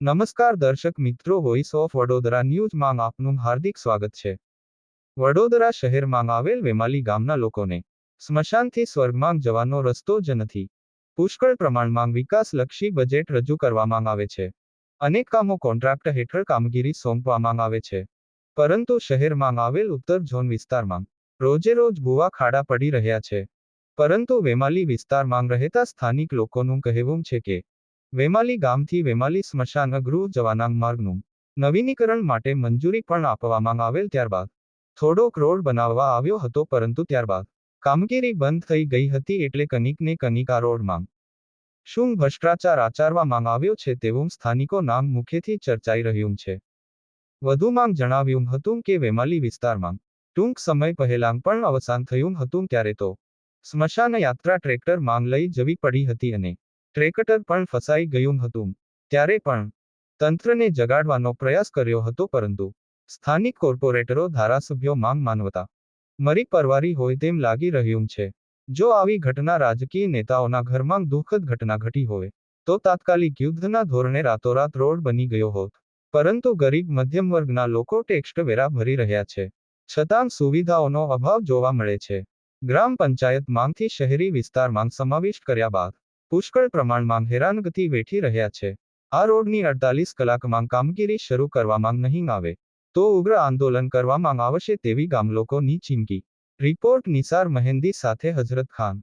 નમસ્કાર દર્શક મિત્રો વોઇસ ઓફ વડોદરા ન્યૂઝમાં આપનું હાર્દિક સ્વાગત છે. વડોદરા શહેરમાં આવેલ વેમાલી ગામના લોકોને સ્મશાનથી સ્વર્ગમાં જવાનો રસ્તો જ નથી. પુષ્કળ પ્રમાણમાં વિકાસલક્ષી બજેટ રજૂ કરવામાં આવે છે. અનેક કામો કોન્ટ્રાક્ટ હેઠળ કામગીરી સોંપવામાં આવે છે. પરંતુ શહેરમાં આવેલ ઉત્તર ઝોન વિસ્તારમાં રોજેરોજ ભૂવા ખાડા પડી રહ્યા છે. પરંતુ વેમાલી વિસ્તારમાં રહેતા સ્થાનિક લોકોનું કહેવું છે કે વેમાલી ગામથી વેમાલી સ્મશાન ગૃહ જવાના માર્ગનું નવીનીકરણ માટે મંજૂરી પણ આપવામાં આવેલ ત્યારબાદ થોડોક રોડ બનાવવા આવ્યો હતો, પરંતુ ત્યારબાદ કામગીરી બંધ થઈ ગઈ હતી એટલે કનિકને કનિક આ રોડમાં શું ભ્રષ્ટાચાર આચરવામાં આવ્યો છે તેવું સ્થાનિકો નામ મુખ્યથી ચર્ચાઈ રહ્યું છે. વધુમાં જણાવ્યું હતું કે વેમાલી વિસ્તારમાં ટૂંક સમય પહેલાં પણ અવસાન થયું હતું, ત્યારે તો સ્મશાન યાત્રા ટ્રેક્ટર માંગ લઈ જવી પડી હતી અને ટ્રેકટર પણ ફસાઈ ગયું હતું. ત્યારે પણ તંત્રને જગાડવાનો પ્રયાસ કર્યો હતો પરંતુ સ્થાનિક કોર્પોરેટરો ધારાસભ્યો માંગ માનવતા મરી પરવારી હોય તેમ લાગી રહ્યું છે. જો આવી ઘટના રાજકીય નેતાઓના ઘરમાં દુઃખદ ઘટના ઘટી હોય, તો તાત્કાલિક યુદ્ધના ધોરણે રાતોરાત રોડ બની ગયો હોત. પરંતુ ગરીબ મધ્યમ વર્ગના લોકો ટેક્સ્ટ વેરા ભરી રહ્યા છે. છતાં સુવિધાઓનો અભાવ જોવા મળે છે. ગ્રામ પંચાયત માંગથી શહેરી વિસ્તારમાં સમાવિષ્ટ કર્યા બાદ પુષ્કળ પ્રમાણમાં હેરાનગતિ વેઠી રહ્યા છે. આ રોડની અડતાલીસ કલાકમાં કામગીરી શરૂ કરવામાં નહીં આવે, તો ઉગ્ર આંદોલન કરવામાં આવશે તેવી ગામલોકોની ચીમકી. રિપોર્ટ નિસાર મહેંદી સાથે હઝરત ખાન.